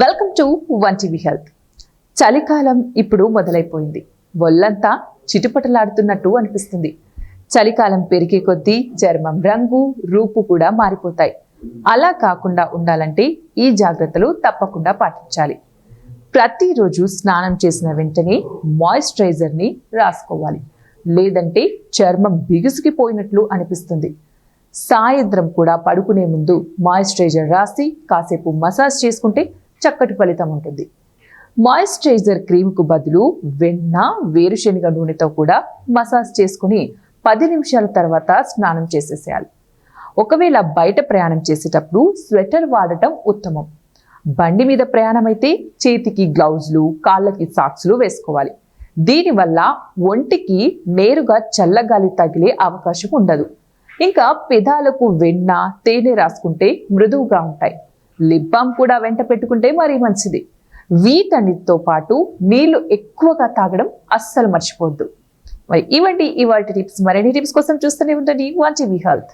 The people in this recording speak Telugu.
Welcome to one TV health చలికాలం ఇప్పుడు మొదలైపోయింది. ఒళ్ళంతా చిటుపటలాడుతున్నట్టు అనిపిస్తుంది. చలికాలం పెరిగే కొద్దీ చర్మం రంగు రూపు కూడా మారిపోతాయి. అలా కాకుండా ఉండాలంటే ఈ జాగ్రత్తలు తప్పకుండా పాటించాలి. ప్రతిరోజు స్నానం చేసిన వెంటనే మాయిశ్చరైజర్ని రాసుకోవాలి. లేదంటే చర్మం బిగుసుకిపోయినట్లు అనిపిస్తుంది. సాయంత్రం కూడా పడుకునే ముందు మాయిశ్చరైజర్ రాసి కాసేపు మసాజ్ చేసుకుంటే చక్కటి ఫలితం ఉంటుంది. మాయిశ్చరైజర్ క్రీమ్కు బదులు వెన్న వేరుశనగ నూనెతో కూడా మసాజ్ చేసుకుని పది నిమిషాల తర్వాత స్నానం చేసేసేయాలి. ఒకవేళ బయట ప్రయాణం చేసేటప్పుడు స్వెటర్ వాడటం ఉత్తమం. బండి మీద ప్రయాణం అయితే చేతికి గ్లౌజులు కాళ్ళకి సాక్స్లు వేసుకోవాలి. దీనివల్ల ఒంటికి నేరుగా చల్లగాలి తగిలే అవకాశం ఉండదు. ఇంకా పెదాలకు వెన్న తేనె రాసుకుంటే మృదువుగా ఉంటాయి. లిప్ బామ్ కూడా వెంట పెట్టుకుంటే మరీ మంచిది. వీటన్నిటితో పాటు నీళ్ళు ఎక్కువగా తాగడం అస్సలు మర్చిపోవద్దు. మరి ఇవంటి ఇవాటి టిప్స్. మరిన్ని టిప్స్ కోసం చూస్తూనే ఉండండి. One TV health.